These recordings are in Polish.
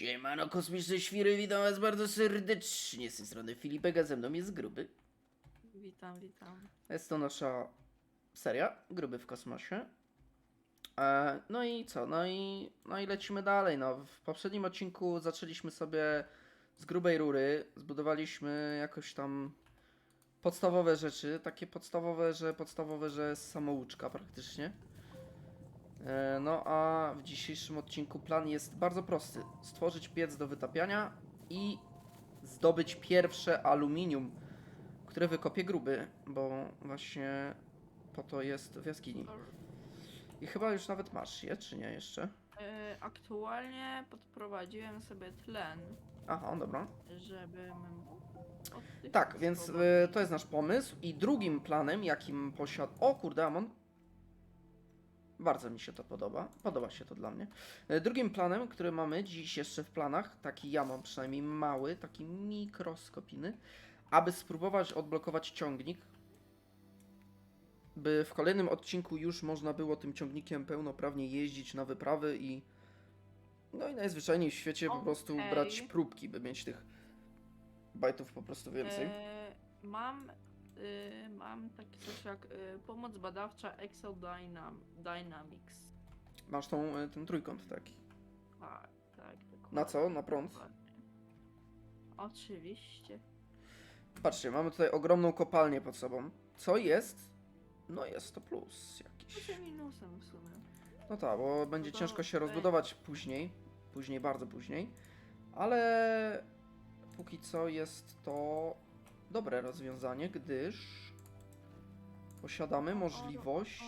Siemano kosmiczne świry, witam was bardzo serdecznie. Z tej strony Filipek, a ze mną jest Gruby. Witam, witam. Jest to nasza seria, Gruby w kosmosie. E, no i co, no i, no i lecimy dalej. No, w poprzednim odcinku zaczęliśmy sobie z grubej rury, zbudowaliśmy jakoś tam podstawowe rzeczy, takie podstawowe, że podstawowe, że samouczka praktycznie. E, No a w dzisiejszym odcinku plan jest bardzo prosty. Stworzyć piec do wytapiania i zdobyć pierwsze aluminium, które wykopie gruby, bo właśnie po to jest w jaskini. I chyba już nawet masz je, czy nie jeszcze? E, aktualnie podprowadziłem sobie tlen, Aha, dobra. żebym mógł Tak, więc y, to jest nasz pomysł. I drugim planem, jakim posiad... O kurde, Amon. Bardzo mi się to podoba. Podoba się to dla mnie. Y, Drugim planem, który mamy dziś jeszcze w planach, taki ja mam przynajmniej mały, taki mikroskopiny, aby spróbować odblokować ciągnik, by w kolejnym odcinku już można było tym ciągnikiem pełnoprawnie jeździć na wyprawy i no i najzwyczajniej w świecie po prostu brać próbki, by mieć tych bajtów po prostu więcej. E, mam, mam takie coś jak y, pomoc badawcza Exodynam Dynamics. Masz tą, y, ten trójkąt taki. Tak, tak. Na co? Na prąd? dokładnie. Oczywiście. Patrzcie, mamy tutaj ogromną kopalnię pod sobą. Co jest? No jest to plus jakiś. To minusem w sumie. No tak, bo będzie to ciężko się ej. rozbudować później. Później, bardzo później. Ale póki co jest to dobre rozwiązanie, gdyż posiadamy możliwość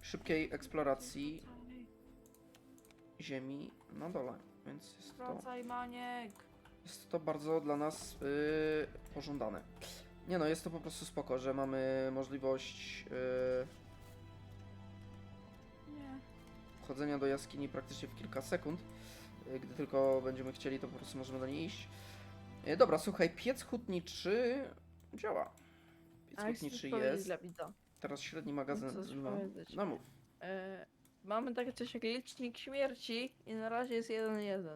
szybkiej eksploracji Ziemi na dole. Więc jest to, Wracaj, Maniek! jest to bardzo dla nas yy, pożądane. Nie no, jest to po prostu spoko, że mamy możliwość yy, Nie. wchodzenia do jaskini praktycznie w kilka sekund. Y, Gdy tylko będziemy chcieli, to po prostu możemy do niej iść. Y, Dobra, słuchaj, piec hutniczy działa. Piec A hutniczy jest. dla widza? Teraz średni magazyn. coś No, no mów. E, mamy takie coś jak licznik śmierci i na razie jest 1-1.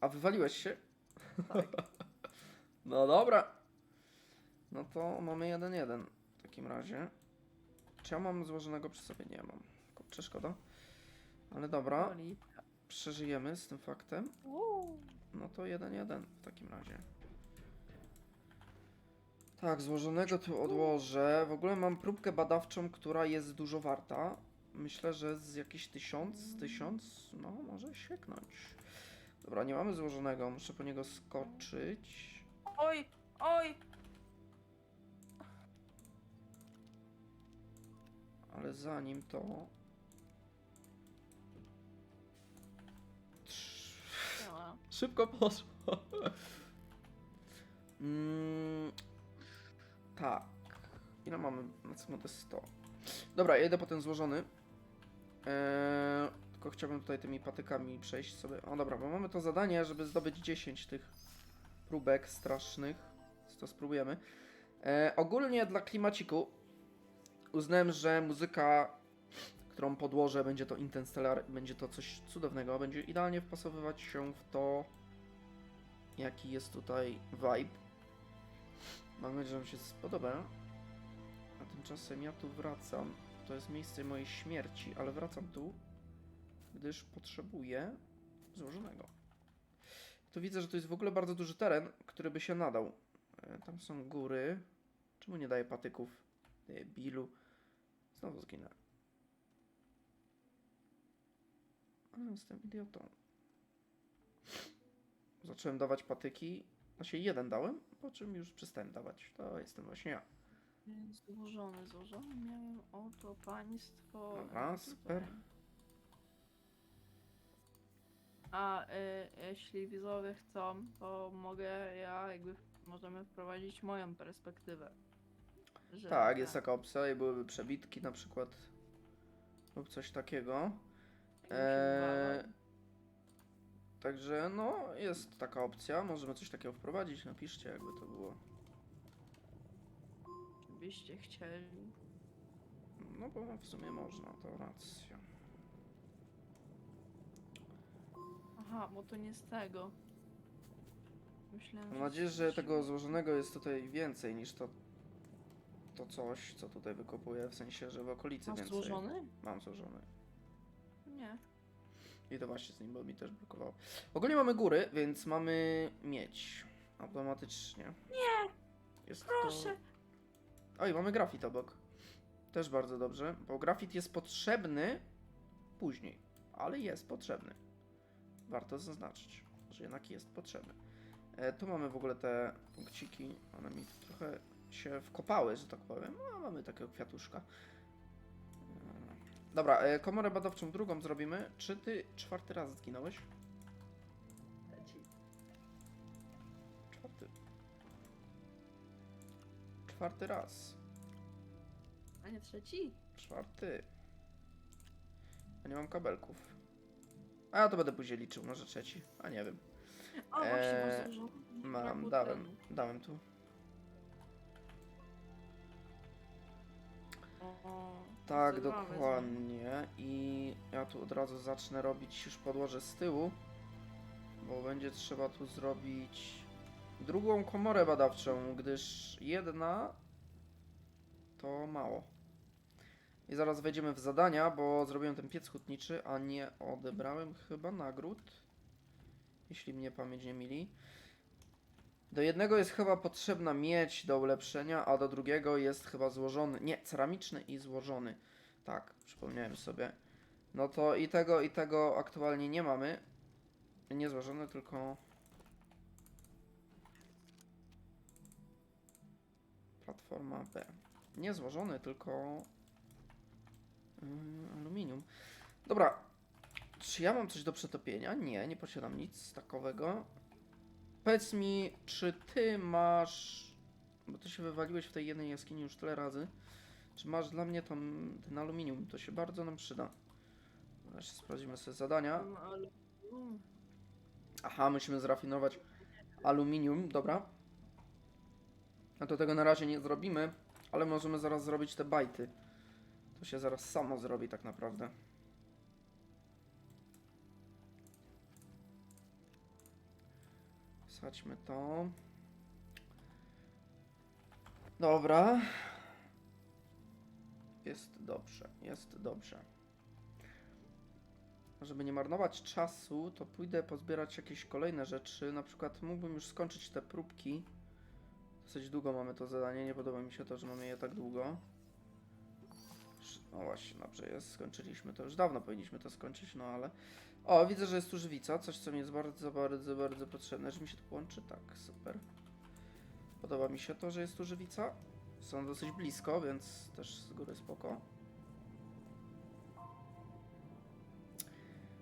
A wywaliłeś się? Tak. No dobra. No to mamy 1-1 w takim razie. Czy ja mam złożonego przy sobie? Nie mam. Kurczę, szkoda. Ale dobra, przeżyjemy z tym faktem. Uuu. No to 1-1 w takim razie. Tak, złożonego tu odłożę. W ogóle mam próbkę badawczą, która jest dużo warta. Myślę, że z jakieś tysiąc, tysiąc, no może sieknąć. Dobra, nie mamy złożonego, muszę po niego skoczyć. Oj, oj! Ale zanim to... Szybko poszło. mm, tak. Ile mamy na sekundę 100? Dobra, jedę po ten złożony. Eee, tylko chciałbym tutaj tymi patykami przejść sobie. O dobra, bo mamy to zadanie, żeby zdobyć 10 tych próbek strasznych. To spróbujemy. Eee, ogólnie dla klimaciku uznałem, że muzyka, którą podłożę, będzie to Interstellar, będzie to coś cudownego, będzie idealnie wpasowywać się w to, jaki jest tutaj vibe. Mam nadzieję, że Wam się spodoba. A tymczasem ja tu wracam. To jest miejsce mojej śmierci, ale wracam tu, gdyż potrzebuję złożonego. Tu widzę, że to jest w ogóle bardzo duży teren, który by się nadał. E, Tam są góry. Czemu nie daje patyków? Bilu. Znowu zginę. Ale jestem idiotą. Zacząłem dawać patyki. Znaczy jeden dałem, po czym już przestałem dawać. To jestem właśnie ja. Złożony, złożony miałem oto państwo. E, super. A y, jeśli widzowie chcą, to mogę ja jakby możemy wprowadzić moją perspektywę. Że Tak, jest taka opcja i byłyby przebitki na przykład. Lub coś takiego. Eee, także no, jest taka opcja. Możemy coś takiego wprowadzić. Napiszcie, jakby to było. Byście chcieli. No bo w sumie można, to racja. Aha, bo to nie z tego. Myślałem, Mam nadzieję, że tego. tego złożonego jest tutaj więcej niż to, to coś, co tutaj wykopuję, w sensie, że w okolicy Masz więcej. złożony? Mam złożony. Nie. I to właśnie z nim, bo mi też blokowało. Ogólnie mamy góry, więc mamy miedź. Automatycznie. Nie! Jest Proszę! To... Oj, mamy grafit obok. Też bardzo dobrze, bo grafit jest potrzebny później, ale jest potrzebny. Warto zaznaczyć, że jednak jest potrzebny. E, tu mamy w ogóle te punkciki, one mi trochę się wkopały, że tak powiem. No, mamy takiego kwiatuszka. E, Dobra, e, komorę badawczą drugą zrobimy. Czy ty czwarty raz zginąłeś? Czwarty. Czwarty raz. A nie trzeci? Czwarty. Ja nie mam kabelków. A ja to będę później liczył, może trzeci. A nie wiem. O, właśnie masz złożony. Mam, dałem, tlenu. dałem tu. Tak, dokładnie. I ja tu od razu zacznę robić już podłoże z tyłu. Bo będzie trzeba tu zrobić drugą komorę badawczą, gdyż jedna to mało. I zaraz wejdziemy w zadania, bo zrobiłem ten piec hutniczy, a nie odebrałem chyba nagród. Jeśli mnie pamięć nie myli. Do jednego jest chyba potrzebna miedź do ulepszenia, a do drugiego jest chyba złożony. Nie, ceramiczny i złożony. Tak, przypomniałem sobie. No to i tego, i tego aktualnie nie mamy. Nie złożony, tylko. Platforma B. Nie złożony, tylko. Yy, aluminium. Dobra. Czy ja mam coś do przetopienia? Nie, nie posiadam nic takowego. Powiedz mi, czy ty masz. Bo ty się wywaliłeś w tej jednej jaskini już tyle razy. Czy masz dla mnie tą, ten aluminium? To się bardzo nam przyda. Jeszcze sprawdzimy sobie zadania. Aha, musimy zrafinować aluminium, dobra. No to tego na razie nie zrobimy, ale możemy zaraz zrobić te bajty. To się zaraz samo zrobi tak naprawdę. Wsadźmy to. Dobra. Jest dobrze, jest dobrze. Żeby nie marnować czasu, to pójdę pozbierać jakieś kolejne rzeczy. Na przykład mógłbym już skończyć te próbki. Dosyć długo mamy to zadanie, nie podoba mi się to, że mamy je tak długo. No właśnie, dobrze jest, skończyliśmy to. Już dawno powinniśmy to skończyć, no ale... O, widzę, że jest tu żywica, coś co mi jest bardzo, bardzo, bardzo potrzebne. Że mi się to połączy? Tak, super. Podoba mi się to, że jest tu żywica. Są dosyć blisko, więc też z góry spoko.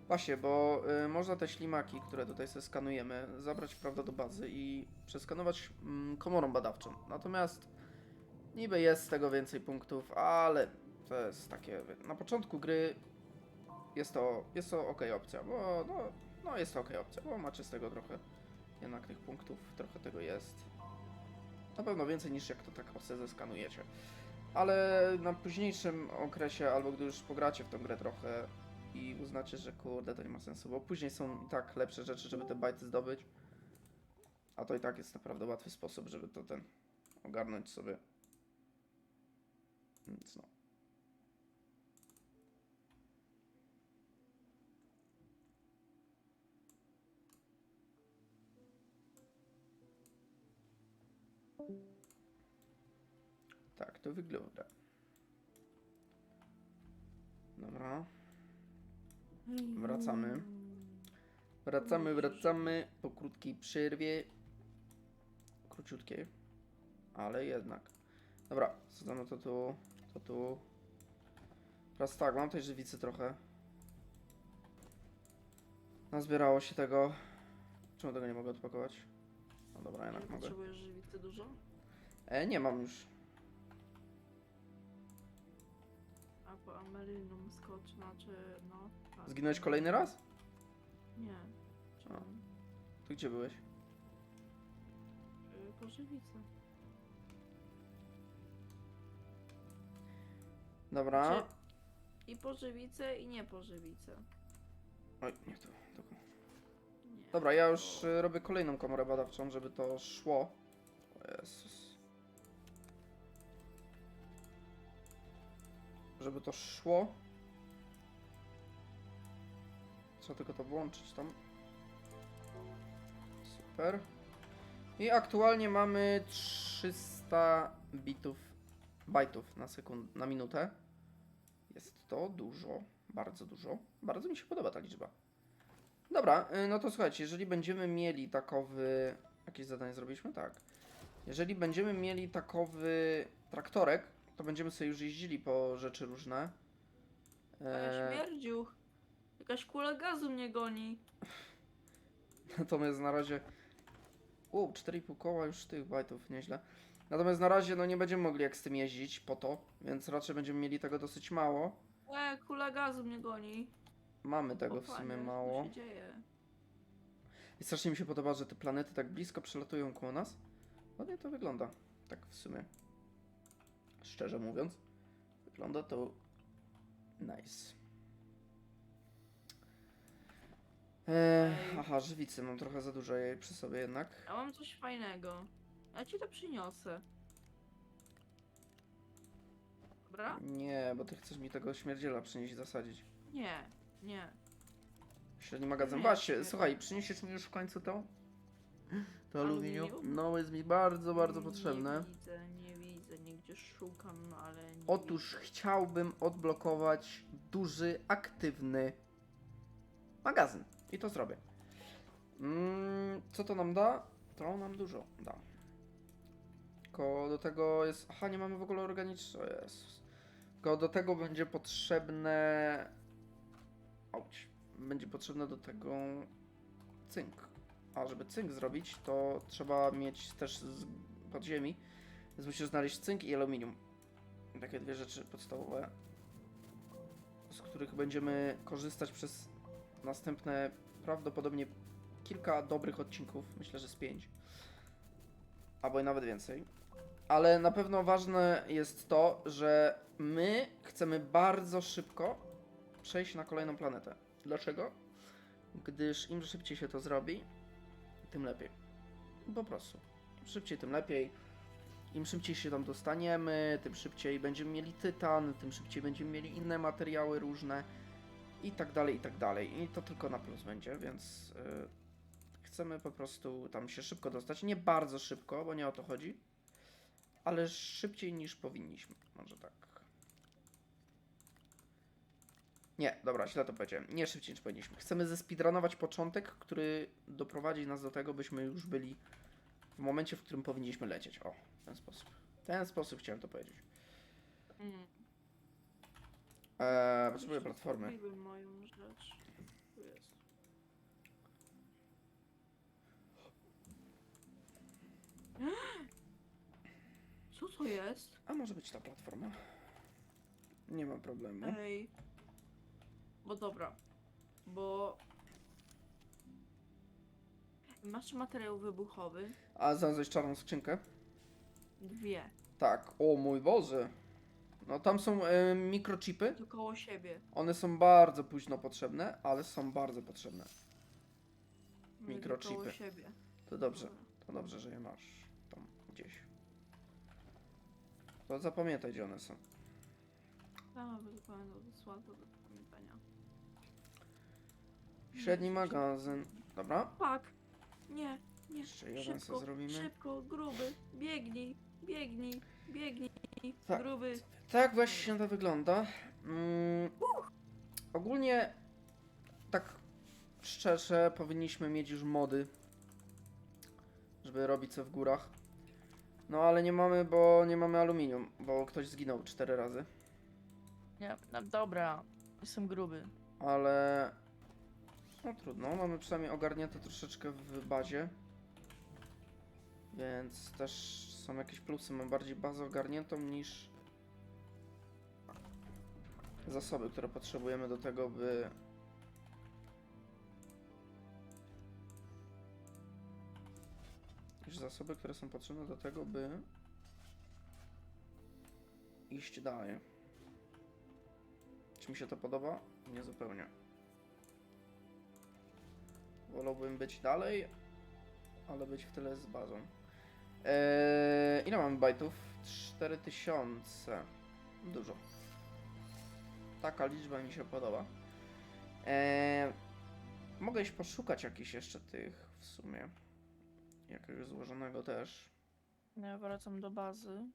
Właśnie, bo y, można te ślimaki, które tutaj sobie skanujemy, zabrać prawda do bazy i przeskanować mm, komorą badawczą. Natomiast niby jest z tego więcej punktów, ale to jest takie. Na początku gry jest to, jest to ok opcja, bo no, no jest to ok opcja, bo macie z tego trochę jednak tych punktów, trochę tego jest. Na pewno więcej niż jak to tak sobie zeskanujecie. Ale na późniejszym okresie, albo gdy już pogracie w tą grę trochę, i uznacie, że kurde to nie ma sensu, bo później są i tak lepsze rzeczy, żeby te bajty zdobyć. A to i tak jest naprawdę łatwy sposób, żeby to ten ogarnąć sobie. Więc no. To wygląda. Dobra. Wracamy. Wracamy, wracamy po krótkiej przerwie. Króciutkiej, ale jednak. Dobra, wsadzamy to tu, to tu. Teraz tak, mam tej żywicy trochę. Nazbierało się tego. Czemu tego nie mogę odpakować? No dobra, jednak mogę. Potrzebujesz żywicy dużo? E, nie mam już. Po Amelinum skocz, znaczy no. Tak. Zginąłeś kolejny raz? Nie. Czemu? Ty gdzie byłeś? Y, Po żywicę. Dobra. Czy- I po żywicę, i nie po żywicę. Oj, nie tu. tu. Dobra, ja już y, robię kolejną komorę badawczą, żeby to szło. O Jezus. Żeby to szło. Trzeba tylko to włączyć tam. Super. I aktualnie mamy 300 bitów, bajtów na sekund, na minutę. Jest to dużo, bardzo dużo. Bardzo mi się podoba ta liczba. Dobra, y, no to słuchajcie, jeżeli będziemy mieli takowy... Jakieś zadanie zrobiliśmy? Tak. Jeżeli będziemy mieli takowy traktorek, to będziemy sobie już jeździli po rzeczy różne. Ale Eee, śmierdziuch. Jakaś kula gazu mnie goni. Natomiast na razie. U, 4,5 koła już tych bajtów, nieźle. Natomiast na razie no nie będziemy mogli jak z tym jeździć po to, więc raczej będziemy mieli tego dosyć mało. Łe, kula gazu mnie goni. Mamy tego O w panie, sumie co mało. się dzieje? I strasznie mi się podoba, że te planety tak blisko przelatują koło nas. Ładnie to wygląda. Tak w sumie. Szczerze mówiąc. Wygląda to nice. Eee, aha, żywicy. Mam trochę za dużo jej przy sobie jednak. Ja mam coś fajnego. Ja ci to przyniosę. Dobra? Nie, bo ty chcesz mi tego śmierdziela przynieść i zasadzić. Nie, nie. Średni magazyn. Nie, Właśnie, nie. słuchaj, przyniesiesz mi już w końcu to? To Aluminium? aluminium? No, jest mi bardzo, bardzo potrzebne. Nie widzę, nie widzę, szukam, ale nie Otóż chciałbym odblokować duży, aktywny magazyn. I to zrobię. Mm, co to nam da? To nam dużo da. Tylko do tego jest... Aha, nie mamy w ogóle organicznego. Jezus. Tylko do tego będzie potrzebne... Auć. Będzie potrzebne do tego cynk. A żeby cynk zrobić, to trzeba mieć też z podziemi. Więc musisz znaleźć cynk i aluminium. Takie dwie rzeczy podstawowe, z których będziemy korzystać przez następne prawdopodobnie kilka dobrych odcinków. Myślę, że z pięć. Albo i nawet więcej. Ale na pewno ważne jest to, że my chcemy bardzo szybko przejść na kolejną planetę. Dlaczego? Gdyż im szybciej się to zrobi, tym lepiej. Po prostu. Im szybciej, tym lepiej. Im szybciej się tam dostaniemy, tym szybciej będziemy mieli tytan, tym szybciej będziemy mieli inne materiały różne i tak dalej, i tak dalej. I to tylko na plus będzie, więc y, chcemy po prostu tam się szybko dostać. Nie bardzo szybko, bo nie o to chodzi, ale szybciej niż powinniśmy. Może tak. Nie, dobra, źle to powiedziałem. Nie szybciej niż powinniśmy. Chcemy zespeedrunować początek, który doprowadzi nas do tego, byśmy już byli momencie, w którym powinniśmy lecieć. O, w ten sposób. W ten sposób chciałem to powiedzieć. Mm. Eee, potrzebuję platformy. Moją rzecz. Tu jest. Co to jest? A może być ta platforma? Nie ma problemu. Ej. Bo dobra. Bo... Masz materiał wybuchowy? A znalazłeś czarną skrzynkę? Dwie. Tak. O mój Boże. No tam są e, mikrochipy. Tu koło siebie. One są bardzo późno potrzebne, ale są bardzo potrzebne. Mamy tu Mikrochipy. Koło siebie. To dobrze. Dobra. To dobrze, że je masz tam gdzieś. To zapamiętaj, gdzie one są. Wyzupełnię to wysłane to do pamiętania. Średni magazyn. Dobra. Tak. Nie, nie. Jeszcze jeden Szybko, zrobimy. szybko, gruby. Biegnij, biegnij, biegnij. Tak. Gruby. Tak właśnie to wygląda. Mm, ogólnie, tak szczerze, powinniśmy mieć już mody, żeby robić co w górach. No ale nie mamy, bo nie mamy aluminium, bo ktoś zginął cztery razy. Nie, no dobra. Jestem gruby. Ale no trudno, mamy przynajmniej ogarnięte troszeczkę w bazie. Więc też są jakieś plusy. Mam bardziej bazę ogarniętą niż zasoby, które potrzebujemy do tego, by niż zasoby, które są potrzebne do tego, by iść dalej. Czy mi się to podoba? Nie zupełnie. Wolałbym być dalej, ale być w tyle z bazą. Eee, ile mamy bajtów? 4000. Dużo. Taka liczba mi się podoba. Eee, mogę iść poszukać jakichś jeszcze tych w sumie. Jakiegoś złożonego też. Ja wracam do bazy.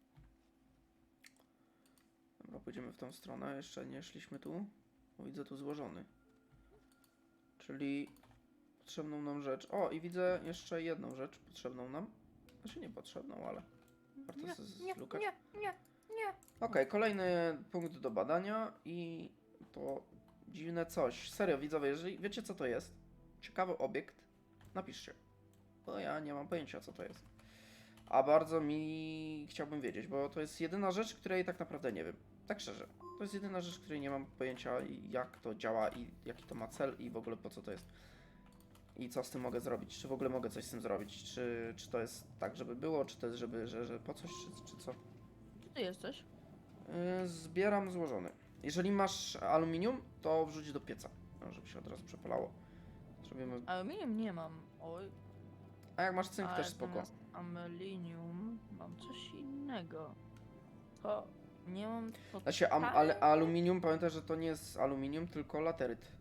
Dobra, pójdziemy w tą stronę. Jeszcze nie szliśmy tu. Widzę tu złożony. Czyli potrzebną nam rzecz. O, i widzę jeszcze jedną rzecz potrzebną nam. Znaczy nie potrzebną, ale warto Nie, sobie nie, zlukać. nie, nie, nie. Okej, kolejny punkt do badania i to dziwne coś. Serio, widzowie, jeżeli wiecie co to jest, ciekawy obiekt, napiszcie. Bo ja nie mam pojęcia co to jest. A bardzo mi chciałbym wiedzieć, bo to jest jedyna rzecz, której tak naprawdę nie wiem. Tak szczerze. To jest jedyna rzecz, której nie mam pojęcia jak to działa i jaki to ma cel i w ogóle po co to jest. I co z tym mogę zrobić? Czy w ogóle mogę coś z tym zrobić? Czy, czy to jest tak, żeby było? Czy to jest, żeby, że, że po coś, czy, czy co? Gdzie ty jesteś? Yy, Zbieram złożony. Jeżeli masz aluminium, to wrzuć do pieca, no, żeby się od razu przepalało. Zrobimy... Aluminium nie mam. Oj. A jak masz cynk, ale też spoko. zamiast Amelinium mam coś innego. To nie mam. Znaczy, am, ale aluminium, pamiętaj, że to nie jest aluminium, tylko lateryt.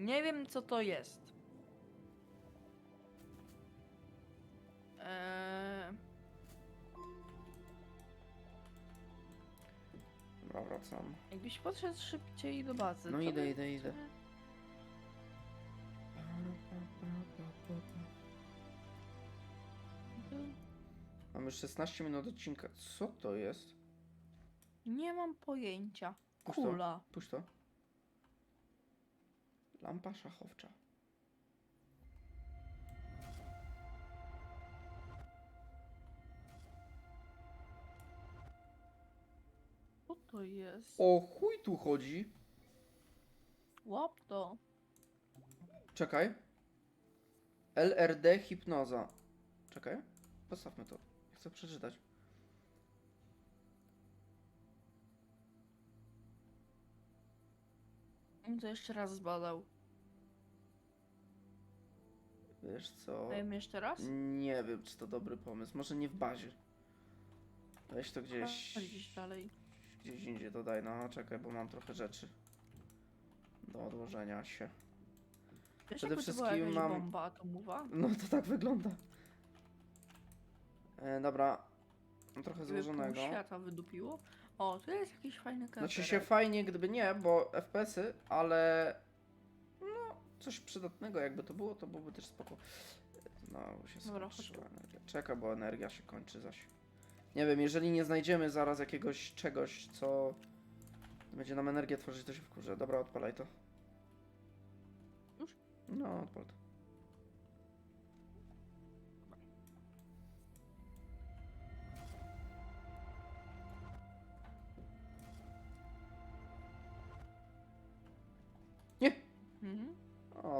Nie wiem co to jest. Eee, Dobra, wracam. jakbyś podszedł szybciej do bazy. No to idę, by- idę, idę. Mamy 16 minut odcinka. Co to jest? Nie mam pojęcia. Puść to. Kula. Puść to. Lampa szachowcza. Co to jest? O chuj tu chodzi. Łap to. Czekaj. LRD hipnoza. Czekaj. Postawmy to. Chcę przeczytać. To jeszcze raz zbadał. Wiesz co? Dajmy jeszcze raz? Nie wiem, czy to dobry pomysł. Może nie w bazie. Weź to gdzieś. Chodź gdzieś dalej. Gdzieś indziej dodaj. No, czekaj, bo mam trochę rzeczy. Do odłożenia się. Wiesz, Przede wszystkim mam- bomba atomowa? No to tak wygląda. E, dobra. Mam trochę Gdyby złożonego. świata wydupiło? O, tu jest jakiś fajny Znaczy się kamperek. fajnie, gdyby nie, bo FPS-y, ale no, coś przydatnego jakby to było, to byłoby też spoko. No, się Dobra, skończyła energia. Czeka, bo energia się kończy zaś. Nie wiem, jeżeli nie znajdziemy zaraz jakiegoś czegoś, co będzie nam energię tworzyć, to się wkurzę. Dobra, odpalaj to. Już? No, odpal to.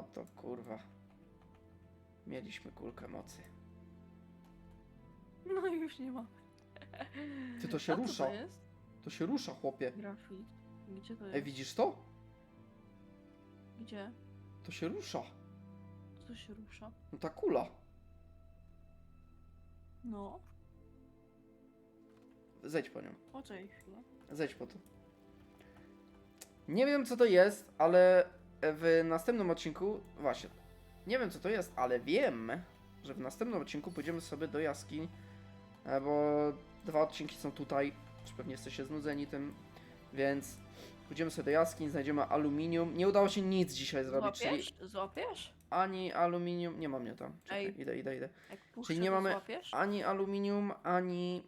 O to kurwa. Mieliśmy kulkę mocy. No i już nie ma. Ty to się A co rusza. to jest? To się rusza, chłopie. Grafit. Gdzie to jest? Ej, widzisz to? Gdzie? To się rusza. Co się rusza? No ta kula. No. Zejdź po nią. Poczekaj chwilę. Zejdź po to. Nie wiem co to jest, ale w następnym odcinku. Właśnie. Nie wiem co to jest, ale wiem, że w następnym odcinku pójdziemy sobie do jaskiń. e, Bo dwa odcinki są tutaj. Czy pewnie jesteście znudzeni tym. Więc pójdziemy sobie do jaskiń, znajdziemy aluminium. Nie udało się nic dzisiaj zrobić, czyli Złapiesz? Złapiesz? ani aluminium. Nie mam mnie tam. Czekaj, Ej. idę, idę, idę. Jak puszczę, nie to mamy złapiesz? ani aluminium, ani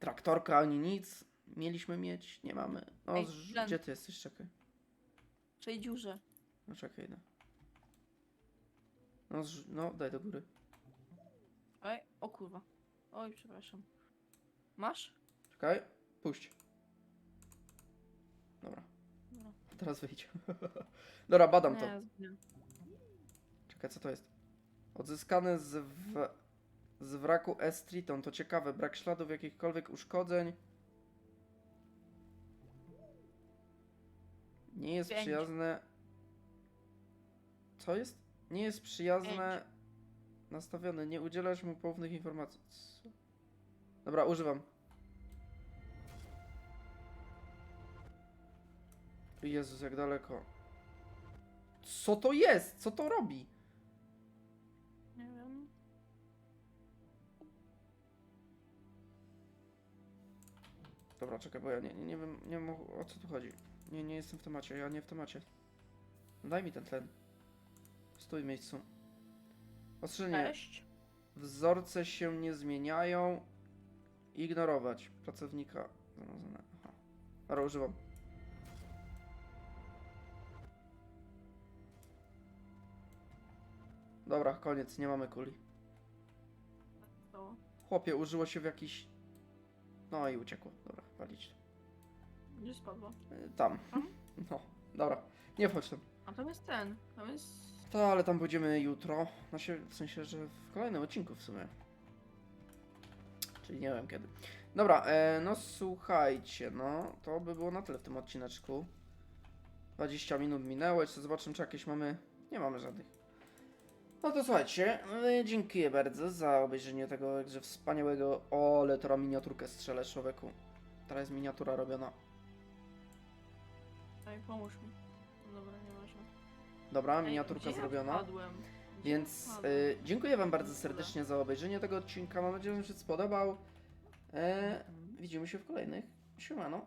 traktorka, ani nic. Mieliśmy mieć, nie mamy. No, Ej, Len. gdzie ty jesteś? Czekaj. Tej dziurze. No czekaj, idę. No, zrz- no daj do góry. Ej, o kurwa. Oj, przepraszam. Masz? Czekaj, puść. Dobra, Dobra. teraz wyjdź. Dobra, badam to. Nie, zginę. Czekaj, co to jest? Odzyskane z, w... z wraku S. Triton. To ciekawe, brak śladów jakichkolwiek uszkodzeń. Nie jest Pięć. przyjazne. Co jest? Nie jest przyjazne. Nastawione. Nie udzielasz mu poufnych informacji. Co? Dobra, używam. Jezus, jak daleko. Co to jest? Co to robi? Nie wiem. Dobra, czekaj, bo ja nie, nie, nie wiem, nie wiem o, o co tu chodzi. Nie, nie jestem w temacie, ja nie w temacie. Daj mi ten tlen. Stój w miejscu. Ostrzeżenie. Cześć. Wzorce się nie zmieniają. Ignorować pracownika. Zamazane. Aha. Dobra, używam. Dobra, koniec, nie mamy kuli. Chłopie, użyło się w jakiś... No i uciekło. Dobra, walić. Gdzie spadło? Y, Tam. Tam? No, dobra. Nie wchodź tam. A tam jest ten. Tam jest. To, ale tam pójdziemy jutro. W sensie, że w kolejnym odcinku w sumie. Czyli nie wiem kiedy. Dobra, e, no słuchajcie, no to by było na tyle w tym odcineczku. 20 minut minęło, jeszcze zobaczymy czy jakieś mamy... Nie mamy żadnych. No to słuchajcie, e, dziękuję bardzo za obejrzenie tego jakże wspaniałego... O, ale teraz miniaturkę strzelę człowieku. Teraz jest miniatura robiona. Daj, pomóż mi. No Dobra, nieważne. Dobra, Ej, miniaturka zrobiona. Ja wpadłem? Gdzie Więc ja wpadłem? y, dziękuję Wam bardzo serdecznie za obejrzenie tego odcinka. Mam nadzieję, że się spodobał. E, Mhm. widzimy się w kolejnych. Siemano.